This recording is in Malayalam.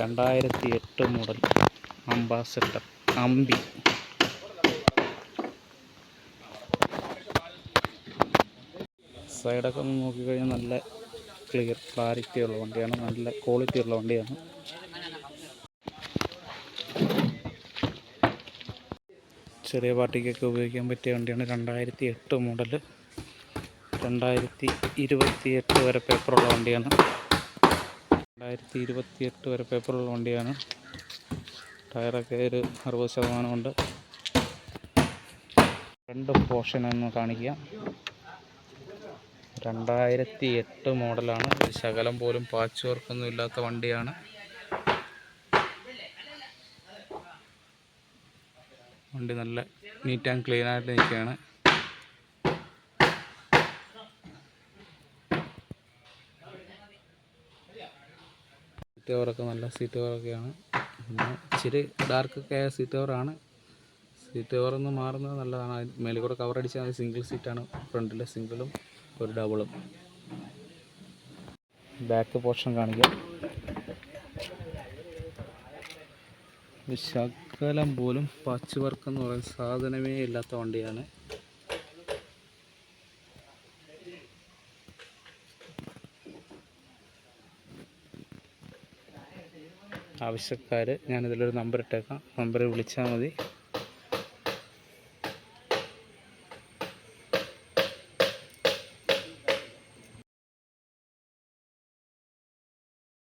രണ്ടായിരത്തി എട്ട് മോഡൽ അംബാസഡർ അമ്പി സൈഡൊക്കെ ഒന്ന് നോക്കിക്കഴിഞ്ഞാൽ നല്ല ക്ലിയർ ക്ലാരിറ്റി ഉള്ള വണ്ടിയാണ് നല്ല ക്വാളിറ്റി ഉള്ള വണ്ടിയാണ്. ചെറിയ പാർട്ടിക്കൊക്കെ ഉപയോഗിക്കാൻ പറ്റിയ വണ്ടിയാണ് രണ്ടായിരത്തി എട്ട് മോഡൽ രണ്ടായിരത്തി ഇരുപത്തി എട്ട് വരെ പേപ്പറുള്ള വണ്ടിയാണ്. രണ്ടായിരത്തി ഇരുപത്തി എട്ട് വരെ പേപ്പറുള്ള വണ്ടിയാണ്. ടയറൊക്കെ ഒരു അറുപത് ശതമാനമുണ്ട്. രണ്ട് പോർഷൻ ഒന്ന് കാണിക്കുക രണ്ടായിരത്തി എട്ട് മോഡലാണ് ശകലം പോലും പാച്ച് വർക്കൊന്നും ഇല്ലാത്ത വണ്ടിയാണ്. വണ്ടി നല്ല നീറ്റ് ആൻഡ് ക്ലീൻ ആയിട്ട് നിൽക്കുകയാണ്. സീറ്റ് കവറൊക്കെ നല്ല സീറ്റ് കവറൊക്കെയാണ്. പിന്നെ ഇച്ചിരി ഡാർക്കൊക്കെ ആയ സീറ്റ് കവറാണ്. സീറ്റ് കവറൊന്ന് മാറുന്നത് നല്ലതാണ്. മേളിൽ കൂടെ കവർ അടിച്ചാൽ സിംഗിൾ സീറ്റാണ് ഫ്രണ്ടിലെ സിംഗിളും ഒരു ഡബിളും ബാക്ക് പോർഷൻ കാണിക്കാം. ശകലം പോലും പച്ച് വർക്ക് എന്ന് പറയുന്ന സാധനമേ ഇല്ലാത്ത വണ്ടിയാണ്. ആവശ്യക്കാർ ഞാനിതിലൊരു നമ്പർ ഇട്ടേക്കാം. നമ്പറിൽ വിളിച്ചാൽ മതി.